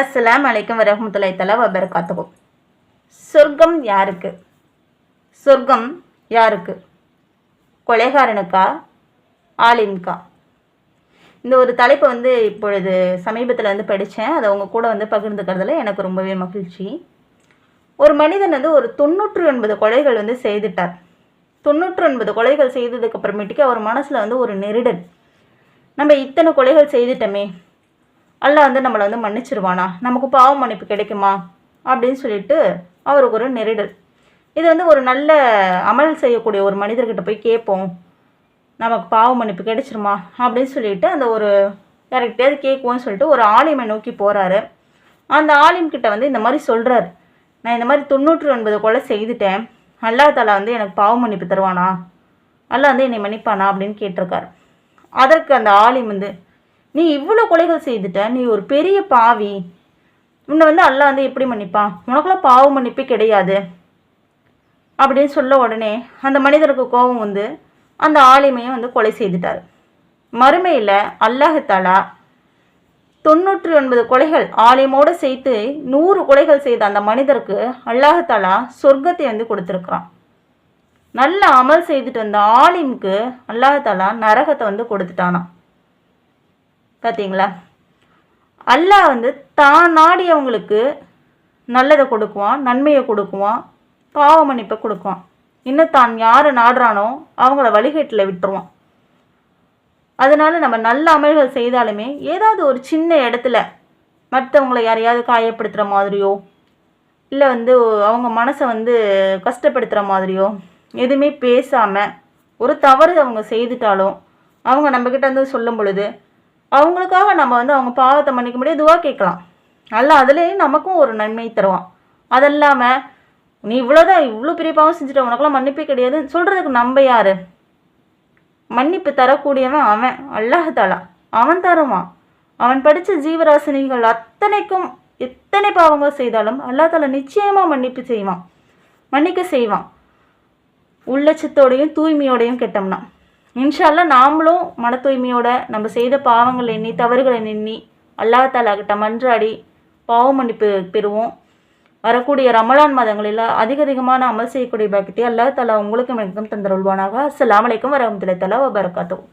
அஸ்லாம் அலைக்கும் வரஹமத்துல்லாஹி தலா வபரகாத்துகும் சொர்க்கம் யாருக்கு? சொர்க்கம் யாருக்கு? கொலைகாரனுக்கா? ஆலிம்கா இந்த ஒரு தலைப்பை வந்து இப்பொழுது சமீபத்தில் வந்து படித்தேன் அதை அவங்க கூட வந்து பகிர்ந்துக்கிறதுல எனக்கு ரொம்பவே மகிழ்ச்சி. ஒரு மனிதன் வந்து ஒரு தொண்ணூற்று ஒன்பது கொலைகள் வந்து செய்துட்டார். தொண்ணூற்று ஒன்பது கொலைகள் செய்ததுக்கு அப்புறமேட்டுக்கு அவர் மனசில் வந்து ஒரு நெருடல். நம்ம இத்தனை கொலைகள் செய்துட்டோமே. அல்லாஹ் வந்து நம்மளை வந்து மன்னிச்சிருவானா? நமக்கு பாவ மன்னிப்பு கிடைக்குமா? அப்படின்னு சொல்லிட்டு அவருக்கு ஒரு நெருடல். இது வந்து ஒரு நல்ல அமல் செய்யக்கூடிய ஒரு மனிதர்கிட்ட போய் கேட்போம். நமக்கு பாவ மன்னிப்பு கிடைச்சிருமா? அப்படின்னு சொல்லிட்டு அந்த ஒரு யார்கிட்டயாவது கேட்குவோன்னு சொல்லிட்டு ஒரு ஆலிமை நோக்கி போகிறாரு அந்த ஆலிம்கிட்ட வந்து இந்த மாதிரி சொல்கிறாரு நான் இந்த மாதிரி தொண்ணூற்றி ஒன்பது கொலை செய்துட்டேன். அல்லாஹ் தாலா வந்து எனக்கு பாவ மன்னிப்பு தருவானா? அல்லா வந்து என்னை மன்னிப்பானா? அப்படின்னு கேட்டிருக்காரு. அதற்கு அந்த ஆலிம் வந்து நீ இவ்வளோ கொலைகள் செய்துட்ட நீ ஒரு பெரிய பாவி. உன்னை வந்து அல்லாஹ் வந்து எப்படி மன்னிப்பான் உனக்குலாம் பாவ மன்னிப்பே கிடையாது. அப்படின்னு சொல்ல உடனே அந்த மனிதருக்கு கோபம் வந்து அந்த ஆளுமையை வந்து கொலை செய்துட்டார். மறுமையில் அல்லாஹாலா தொண்ணூற்றி ஒன்பது கொலைகள் ஆலயமோடு சேர்த்து நூறு கொலைகள் செய்த அந்த மனிதருக்கு அல்லாஹாலா சொர்க்கத்தை வந்து கொடுத்துருக்குறான். நல்ல அமல் செய்துட்டு வந்த ஆலிமுக்கு அல்லாஹாலா நரகத்தை வந்து கொடுத்துட்டானான் பார்த்தீங்களா அல்லாஹ் வந்து தான் நாடியவங்களுக்கு நல்லதை கொடுக்குவான் நன்மையை கொடுக்குவான் பாவ மன்னிப்பை கொடுக்குவான். இன்னும் தான் யாரை நாடுறானோ அவங்கள வழிகேட்டில் விட்டுருவான். அதனால் நம்ம நல்ல அமல்கள் செய்தாலுமே ஏதாவது ஒரு சின்ன இடத்துல மற்றவங்கள யாரையாவது காயப்படுத்துகிற மாதிரியோ இல்லை வந்து அவங்க மனசை வந்து கஷ்டப்படுத்துகிற மாதிரியோ எதுவுமே பேசாமல் ஒரு தவறு அவங்க செய்துட்டாலும் அவங்க நம்மக்கிட்ட வந்து சொல்லும் பொழுது அவங்களுக்காக நம்ம வந்து அவங்க பாவத்தை மன்னிக்க முடியாது துவா கேட்கலாம். அல்ல அதுலேயும் நமக்கும் ஒரு நன்மை தருவான். அது இல்லாமல் நீ இவ்வளோதான் இவ்வளோ பெரிய பாவம் செஞ்சுட்ட உனக்கெல்லாம் மன்னிப்பே கிடையாது. சொல்கிறதுக்கு நம்ம யார்? மன்னிப்பு தரக்கூடியவன் அவன் அல்லாஹாலா அவன் தருவான். அவன் படித்த ஜீவராசினிகள் அத்தனைக்கும் எத்தனை பாவங்கள் செய்தாலும் அல்லா தாலா நிச்சயமாக மன்னிப்பு செய்வான். மன்னிக்க செய்வான். உள்ளச்சத்தோடையும் தூய்மையோடையும் கெட்டோம்னா இன்ஷால்லா நாமளும் மன தூய்மையோட நம்ம செய்த பாவங்கள் எண்ணி தவறுகளை எண்ணி அல்லாஹ் மன்றாடி பாவ மன்னிப்பு பெறுவோம். வரக்கூடிய ரமலான் மாதங்களில் அதிக அதிகமான அமல் செய்யக்கூடிய பாக்கியத்தை அல்லாஹ் தாலா உங்களுக்கும் எனக்கும் தந்தருள்வானாக. அஸ்லாம் வலைக்கம் வரமத்துல தலா வபரகாத்தோம்